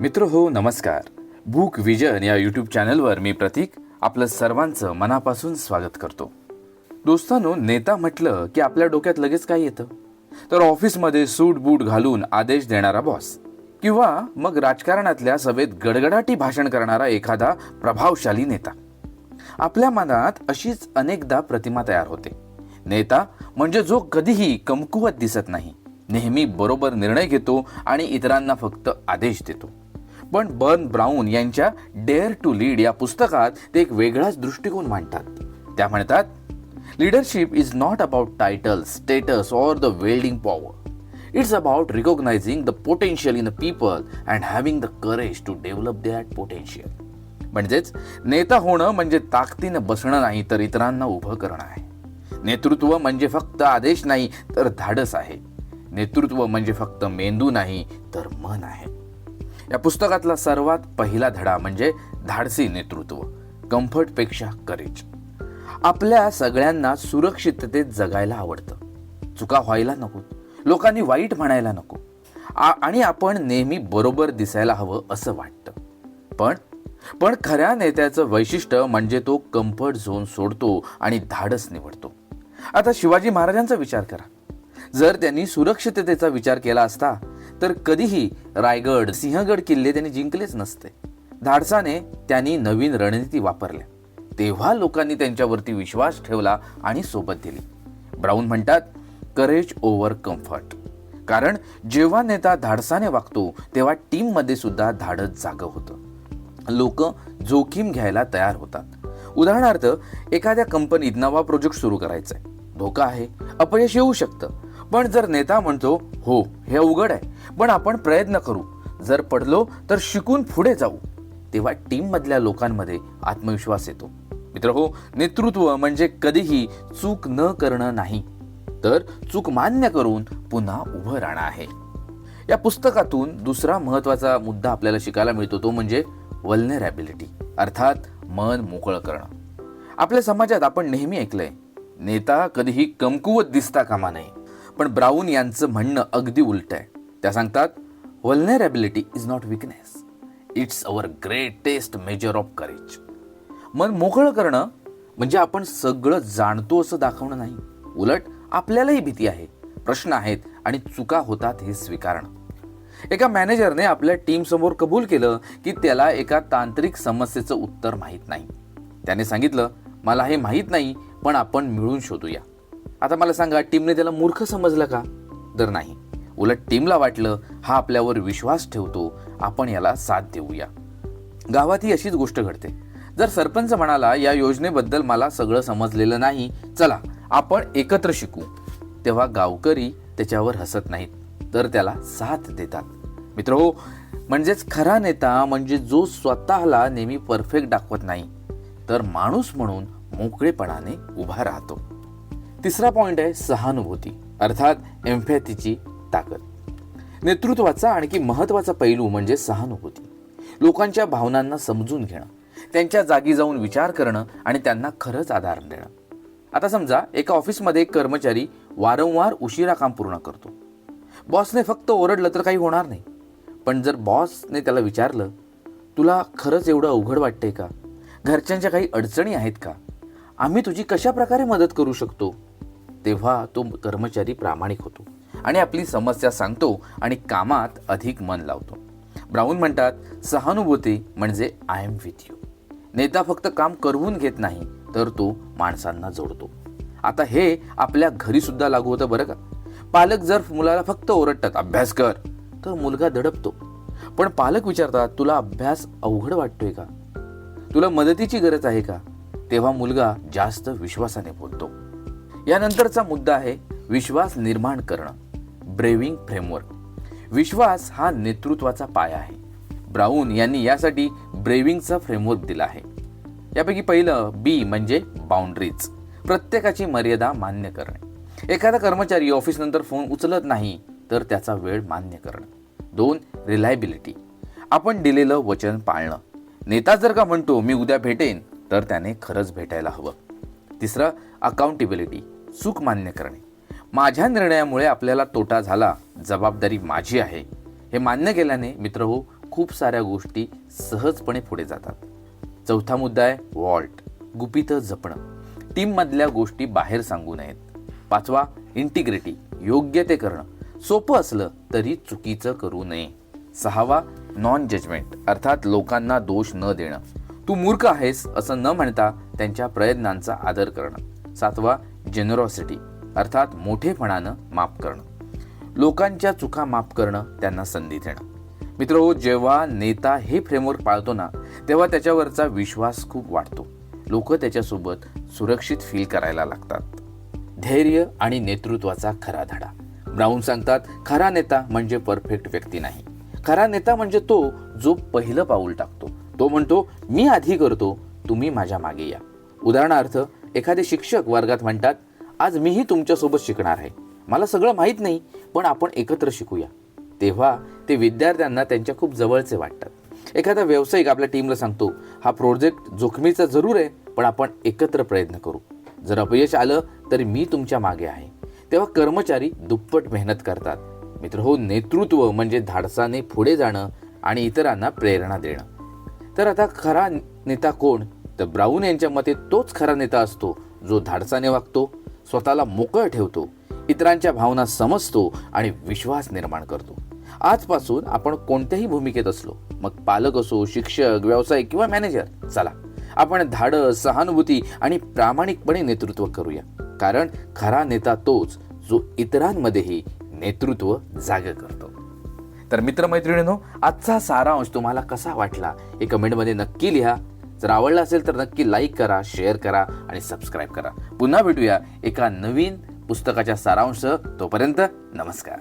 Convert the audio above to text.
मित्र हो नमस्कार. बुक विजन या यूट्यूब चॅनलवर मी प्रतीक आपलं सर्वांचं मनापासून स्वागत करतो. दोस्तानो नेता म्हटलं की आपल्या डोक्यात लगेच काय येतं? तर ऑफिसमध्ये सूट बूट घालून आदेश देणारा बॉस किंवा मग राजकारणातल्या सभेत गडगडाटी भाषण करणारा एखादा प्रभावशाली नेता. आपल्या मनात अशीच अनेकदा प्रतिमा तयार होते. नेता म्हणजे जो कधीही कमकुवत दिसत नाही. नेहमी बरोबर निर्णय घेतो आणि इतरांना फक्त आदेश देतो. पण बर्न ब्राऊन यांच्या डेअर टू लीड या पुस्तकात ते एक वेगळाच दृष्टिकोन मांडतात. त्या म्हणतात leadership is not about title status or the wielding power it's about recognising the potential in the people and having the courage to develop that potential म्हणजेच नेता होणं म्हणजे ताकदीनं बसणं नाही तर इतरांना उभं करणं आहे. नेतृत्व म्हणजे फक्त आदेश नाही तर धाडस आहे. नेतृत्व म्हणजे फक्त मेंदू नाही तर मन आहे. या पुस्तकातला सर्वात पहिला धडा म्हणजे धाडसी नेतृत्व कम्फर्टपेक्षा करेज आपल्या सगळ्यांना सुरक्षिततेत जगायला आवडतं. चुका व्हायला नको लोकांनी वाईट म्हणायला नको. आणि आपण नेहमी बरोबर दिसायला हवं असं वाटतं. पण पण खऱ्या नेत्याचं वैशिष्ट्य म्हणजे तो कम्फर्ट झोन सोडतो आणि धाडस निवडतो. आता शिवाजी महाराजांचा विचार करा. जर त्यांनी सुरक्षिततेचा विचार केला असता तर कधीही रायगड सिंहगड किल्ले त्यांनी जिंकलेच नसते. धाडसाने त्यांनी नवीन रणनीती वापरल्या. तेव्हा लोकांनी त्यांच्यावरती विश्वास ठेवला आणि सोबत दिली. ब्राऊन म्हणतात करेज ओव्हर कम्फर्ट कारण जेव्हा नेता धाडसाने वागतो तेव्हा टीममध्ये सुद्धा धाडस जागं होतं. लोक जोखीम घ्यायला तयार होतात. उदाहरणार्थ एखाद्या कंपनीत नवा प्रोजेक्ट सुरू करायचा आहे धोका आहे. अपयश येऊ शकतं. पण जर नेता म्हणतो हो हे अवघड आहे पण आपण प्रयत्न करू. जर पडलो तर शिकून पुढे जाऊ. तेव्हा टीम मधल्या लोकांमध्ये आत्मविश्वास येतो. मित्र हो नेतृत्व म्हणजे कधीही चूक न करणं नाही. तर चूक मान्य करून पुन्हा उभं राहणं आहे. या पुस्तकातून दुसरा महत्त्वाचा मुद्दा आपल्याला शिकायला मिळतो तो म्हणजे वल्नरॅबिलिटी अर्थात मन मोकळं करणं. आपल्या समाजात आपण नेहमी ऐकलंय नेता कधीही कमकुवत दिसता कामा नये. पण ब्राऊन यांचं म्हणणं अगदी उलट आहे. त्या सांगतात vulnerability is not weakness it's our greatest measure of courage मन मोकळं करणं म्हणजे आपण सगळं जाणतो असं दाखवणं नाही. उलट आपल्यालाही भीती आहे. प्रश्न आहेत आणि चुका होतात हे स्वीकारणं. एका मॅनेजरने आपल्या टीमसमोर कबूल केलं की त्याला एका तांत्रिक समस्येचं उत्तर माहीत नाही. त्याने सांगितलं मला हे माहीत नाही पण आपण मिळून शोधूया. आता मला सांगा टीमने त्याला मूर्ख समजलं का? तर नाही. उलट टीमला वाटलं हा आपल्यावर विश्वास ठेवतो आपण याला साथ देऊया. गावात ही अशीच गोष्ट घडते. जर सरपंच म्हणाला या योजनेबद्दल मला सगळं समजलेलं नाही चला आपण एकत्र शिकू. तेव्हा गावकरी त्याच्यावर हसत नाहीत तर त्याला साथ देतात. मित्र हो म्हणजेच खरा नेता म्हणजे जो स्वतःला नेहमी परफेक्ट दाखवत नाही तर माणूस म्हणून मोकळेपणाने उभा राहतो. तिसरा पॉईंट आहे सहानुभूती अर्थात एम्फॅथीची ताकद. नेतृत्वाचा आणखी महत्त्वाचा पैलू म्हणजे सहानुभूती. लोकांच्या भावनांना समजून घेणं त्यांच्या जागी जाऊन विचार करणं आणि त्यांना खरंच आधार देणं. आता समजा एका ऑफिसमध्ये एक कर्मचारी वारंवार उशिरा काम पूर्ण करतो. बॉसने फक्त ओरडलं तर काही होणार नाही. पण जर बॉसने त्याला विचारलं तुला खरंच एवढं अवघड वाटतंय का? घरच्यांच्या काही अडचणी आहेत का? आम्ही तुझी कशा प्रकारे मदत करू शकतो? तेव्हा तो कर्मचारी प्रामाणिक होतो आणि आपली समस्या सांगतो आणि कामात अधिक मन लावतो. ब्राऊन म्हणतात सहानुभूती म्हणजे आय एम विथ यू नेता फक्त काम करवून घेत नाही तर तो माणसांना जोडतो. आता हे आपल्या घरीसुद्धा लागू होतं बरं का? पालक जर मुलाला फक्त ओरडतात अभ्यास कर तर मुलगा दडपतो. पण पालक विचारतात तुला अभ्यास अवघड वाटतोय का? तुला मदतीची गरज आहे का? तेव्हा मुलगा जास्त विश्वासाने बोलतो. यानंतरचा मुद्दा आहे विश्वास निर्माण करणं. ब्रेविंग फ्रेमवर्क विश्वास हा नेतृत्वाचा पाया आहे. ब्राऊन यांनी यासाठी ब्रेविंगचा फ्रेमवर्क दिला आहे. यापैकी पहिलं बी म्हणजे बाउंड्रीज प्रत्येकाची मर्यादा मान्य करणे. एखादा कर्मचारी ऑफिसनंतर फोन उचलत नाही तर त्याचा वेळ मान्य करणं. दोन रिलायबिलिटी आपण दिलेलं वचन पाळणं. नेता जर का म्हणतो मी उद्या भेटेन तर त्याने खरंच भेटायला हवं. तिसरं अकाउंटेबिलिटी चूक मान्य करणे. माझ्या निर्णयामुळे आपल्याला तोटा झाला जबाबदारी माझी आहे. हे मान्य केल्याने मित्र हो खूप साऱ्या गोष्टी सहजपणे पुढे जातात. चौथा मुद्दा आहे वॉल्ट गुपितं जपणं. टीममधल्या गोष्टी बाहेर सांगू नयेत. पाचवा इंटिग्रिटी योग्य ते करणं. सोपं असलं तरी चुकीचं करू नये. सहावा नॉन जजमेंट अर्थात लोकांना दोष न देणं. तू मूर्ख आहेस असं न म्हणता त्यांच्या प्रयत्नांचा आदर करणं. सातवा जेनरॉसिटी अर्थात मोठेपणानं माफ करणं. लोकांच्या चुका माफ करणं त्यांना संधी देणं. मित्र हो जेव्हा नेता हे फ्रेमवर्क पाळतो ना तेव्हा त्याच्यावरचा विश्वास खूप वाढतो. लोक त्याच्यासोबत सुरक्षित फील करायला लागतात. धैर्य आणि नेतृत्वाचा खरा धडा. ब्राऊन सांगतात खरा नेता म्हणजे परफेक्ट व्यक्ती नाही. खरा नेता म्हणजे तो जो पहिलं पाऊल टाकतो. तो म्हणतो मी आधी करतो तुम्ही माझ्या मागे या उदाहरणार्थ एखादे शिक्षक वर्गात म्हणतात आज मीही तुमच्यासोबत शिकणार आहे. मला सगळं माहीत नाही पण आपण एकत्र शिकूया. तेव्हा ते विद्यार्थ्यांना त्यांच्या खूप जवळचे वाटतात. एखादा व्यावसायिक आपल्या टीमला सांगतो हा प्रोजेक्ट जोखमीचा जरूर आहे पण आपण एकत्र प्रयत्न करू. जर अपयश आलं तरी मी तुमच्या मागे आहे. तेव्हा कर्मचारी दुप्पट मेहनत करतात. मित्र हो नेतृत्व म्हणजे धाडसाने पुढे जाणं आणि इतरांना प्रेरणा देणं. तर आता खरा नेता कोण? तर ब्राऊन यांच्या मते तोच खरा नेता असतो जो धाडसाने वागतो. स्वतःला मोकळं ठेवतो इतरांच्या भावना समजतो आणि विश्वास निर्माण करतो. आजपासून आपण कोणत्याही भूमिकेत असलो मग पालक असो शिक्षक व्यावसायिक किंवा मॅनेजर चला आपण धाडस सहानुभूती आणि प्रामाणिकपणे नेतृत्व करूया. कारण खरा नेता तोच जो इतरांमध्येही नेतृत्व जाग करतो. तर मित्रमैत्रिणींनो आजचा सारांश तुम्हाला कसा वाटला हे कमेंटमध्ये नक्की लिहा. जर आवडला असेल तर नक्की लाईक करा शेअर करा आणि सबस्क्राईब करा. पुन्हा भेटूया एका नवीन पुस्तकाच्या सारांश तोपर्यंत नमस्कार.